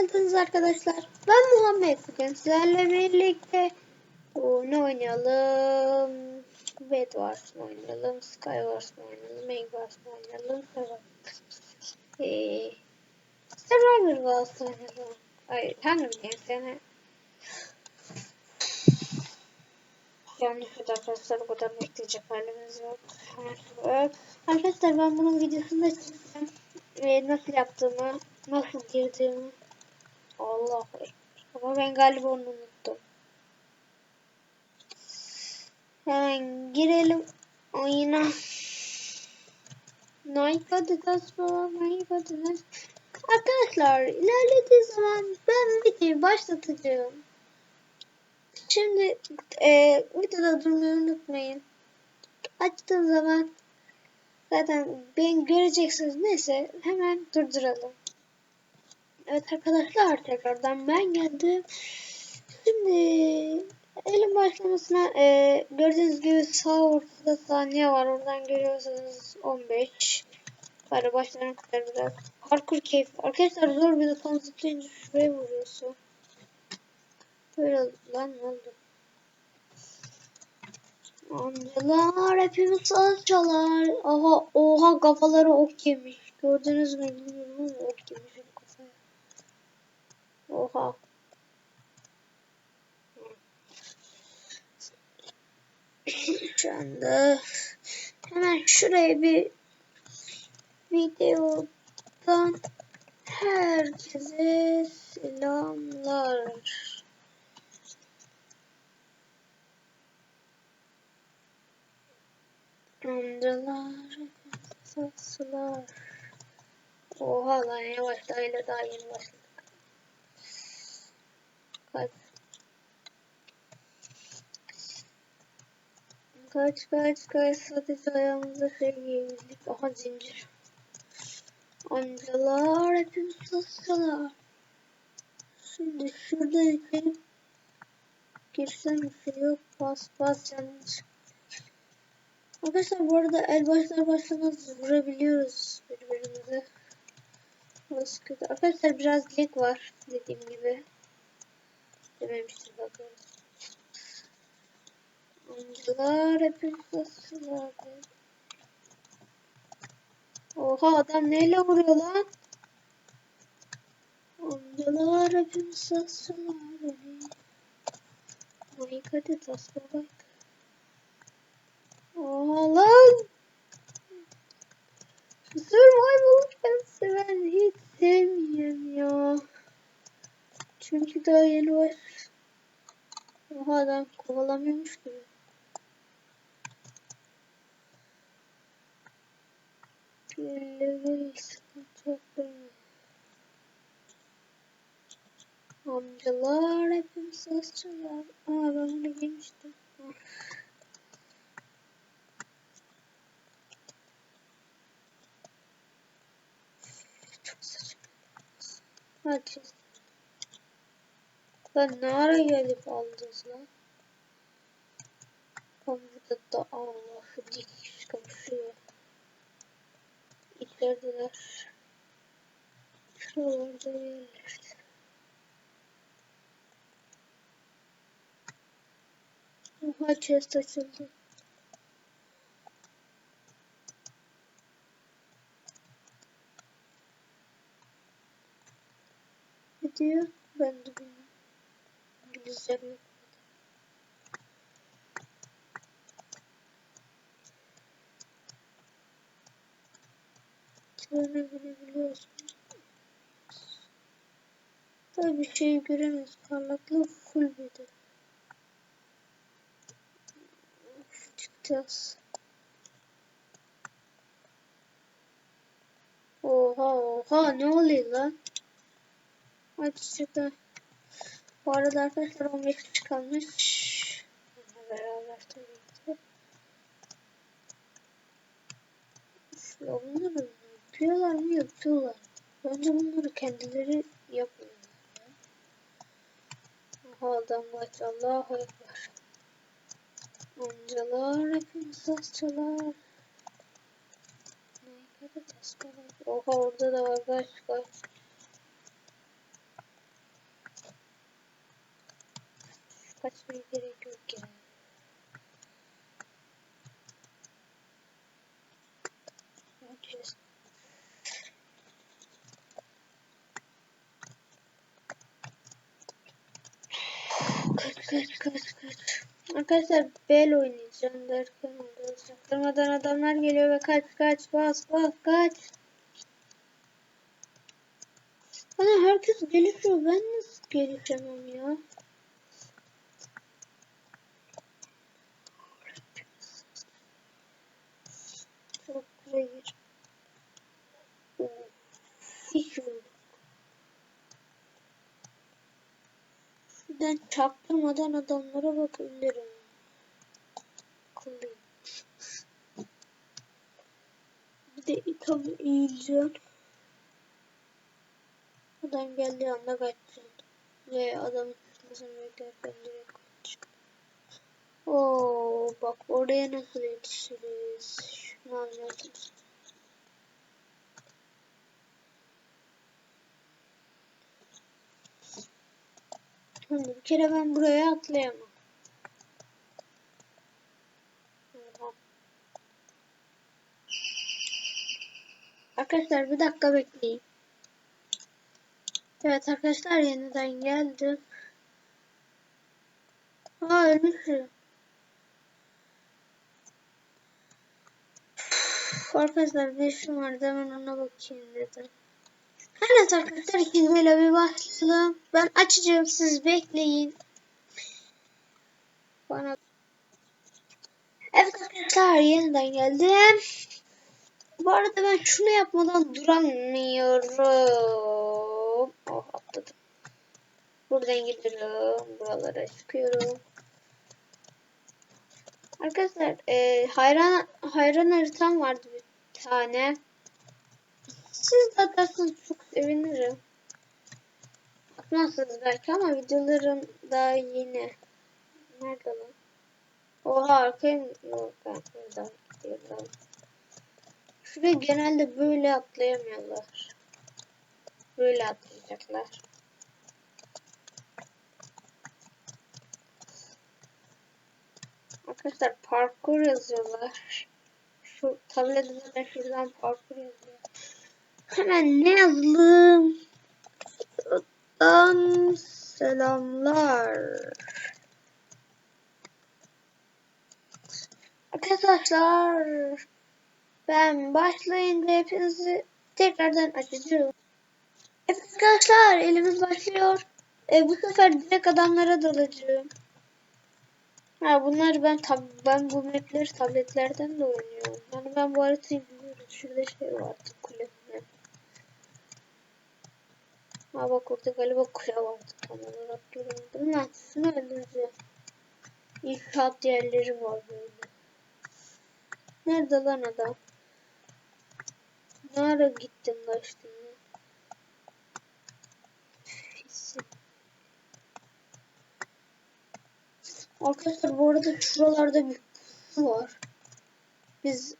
geldiniz arkadaşlar. Ben Muhammed. Bugün sizlerle birlikte o, ne oynayalım? Bed Wars mı oynayalım? Sky Wars mı oynayalım? Make Wars mı oynayalım? Ee, Survivor Wars oynayalım. Hayır, Hunger Games yani. Yani şurada arkadaşlar o kadar bekleyecek halimiz yok. Arkadaşlar ben bunun videosunu da çekeceğim. Ve nasıl yaptığımı, nasıl girdiğimi. Allah Ama ben galiba onu unuttum. Hemen girelim oyuna. Nike Adidas falan, Nike Adidas. Arkadaşlar ilerlediği zaman ben videoyu başlatacağım. Şimdi e, videoda durmayı unutmayın. Açtığım zaman zaten ben göreceksiniz. Neyse hemen durduralım. Evet arkadaşlar tekrardan ben geldim. Şimdi elin başlamasına e, gördüğünüz gibi sağ ortada saniye var. Oradan görüyorsunuz 15. Böyle başlarına kadar biraz. Parkur keyif. Arkadaşlar zor bir tam zıplayınca şuraya vuruyorsun. Böyle lan ne oldu? Amcalar hepimiz saz çalar. Aha oha kafaları ok yemiş. Gördünüz mü bilmiyorum ama ok yemiş. Oha. Şu hemen şuraya bir videodan herkese selamlar. Amcalar, saslar. Oha lan yavaş daha ile daha yeni başladık. Kaç. Kaç kaç kaç sadece ayağımıza şey giyebildik. Aha zincir. Amcalar hepimiz saslar. Şimdi şurada içeri girsem bir şey yok. Bas bas yanlış. Arkadaşlar bu arada el başlar başlamaz vurabiliyoruz birbirimize. Burası kötü. Arkadaşlar biraz lag var dediğim gibi. Dememiştim bakın. Amcalar hepimiz nasıllar Oha adam neyle vuruyor lan? Amcalar hepimiz nasıllar Ay hadi tasma bak. Oha lan. Survival ben seven hiç sevmiyorum ya. Çünkü daha yeni var. Oha adam kovalamıyormuş gibi. Amcalar hepimiz sasçılar. Aa ben bunu giymiştim. Çok saçma. Hadi. Lan ne ara gelip aldınız lan? Burada da Allah şu dikiş İçerideler. Şuralarda yerler. Oha chest açıldı. Ne diyor? Ben de bilmiyorum. İngilizcem yok. Trene binebiliyorsun. Tabii bir şey göremiyoruz. Parlaklığı full de. Çıkacağız. Oha oha ne oluyor lan? Hadi çıkar. Bu arada arkadaşlar 15 kişi kalmış. Beraber tabii ki. Ya bunları Yapıyorlar mı? Yapıyorlar. Bence bunları kendileri yapmıyorlar. Aha adam kaç. Allahu Ekber. Oncalar hepimiz tasçalar. Oha orada da var. Kaç kaç. Kaçmaya gerek yok yani. Kaç kaç kaç. Arkadaşlar bel oynayacağım derken saklamadan adamlar geliyor ve kaç kaç bas bas kaç. Bana herkes gelişiyor ben nasıl gelişemem ya. Çok hayır. Hiç yok. Ben çaktırmadan adamlara bakabilirim. Akıllıyım. Bir de tabii eğileceğim. Adam geldiği anda kaçacağım. Ve adamın çıkmasını beklerken direkt kaçacağım. Oo bak oraya nasıl yetişiriz? Şunu anlatayım. Şimdi bir kere ben buraya atlayamam. Arkadaşlar bir dakika bekleyin. Evet arkadaşlar yeniden geldim. Aa ölmüşüm. Arkadaşlar bir işim vardı hemen ona bakayım dedim. Evet arkadaşlar ikinci bir başlayalım. Ben açacağım siz bekleyin. Bana Evet arkadaşlar yeniden geldim. Bu arada ben şunu yapmadan duramıyorum. Oh atladım. Buradan gidiyorum. Buralara çıkıyorum. Arkadaşlar e, hayran hayran haritam vardı bir tane. Siz de atarsanız çok sevinirim. Atmazsınız belki ama videolarım daha yeni. Nerede lan? Oha arkaya? Yok ben buradan. Şuraya genelde böyle atlayamıyorlar. Böyle atlayacaklar. Arkadaşlar parkur yazıyorlar. Şu tablette de şuradan parkur yazıyor. Hemen ne yazalım? Şuradan selamlar. Arkadaşlar ben başlayınca hepinizi tekrardan açacağım. Evet arkadaşlar elimiz başlıyor. E, bu sefer direkt adamlara dalacağım. Ha bunlar ben tab ben bu mapleri tabletlerden de oynuyorum. Yani ben bu haritayı biliyorum. Şurada şey vardı kule. falan. Ha bak galiba kule vardı tam olarak görmedim. Lan şunu öldüreceğim. İnşaat yerleri var böyle. Nerede lan adam? Ne ara gittim ya. Pissin. Arkadaşlar bu arada şuralarda bir kutu var. Biz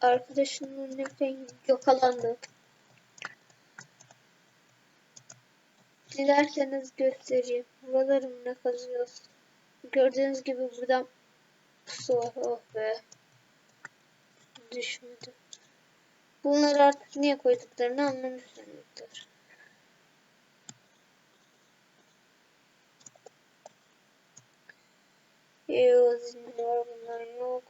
arkadaşımın önünden yakalandık. Dilerseniz göstereyim. Buralarım ne kazıyoruz. Gördüğünüz gibi buradan su var. Oh be. Düşmedi. Bunları artık niye koyduklarını anlamışsınızdır. Yazıyor bunlar yok.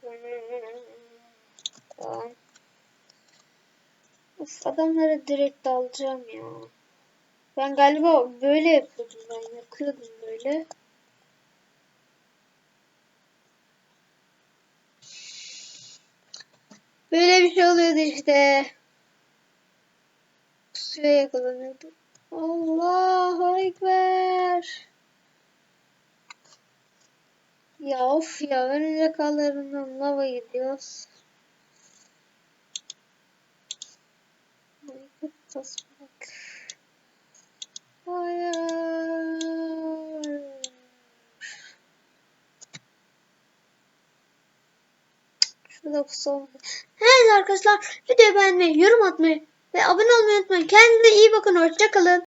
Of, adamlara direkt dalacağım ya. Ben galiba böyle yapıyordum ben yakıyordum böyle. Böyle bir şey oluyordu işte. Suya yakalanıyordum. Allahu Ekber. Ya of ya örümcek ağlarından lava gidiyoruz. Ay, 19. Evet arkadaşlar videoyu beğenmeyi, yorum atmayı ve abone olmayı unutmayın. Kendinize iyi bakın. Hoşçakalın.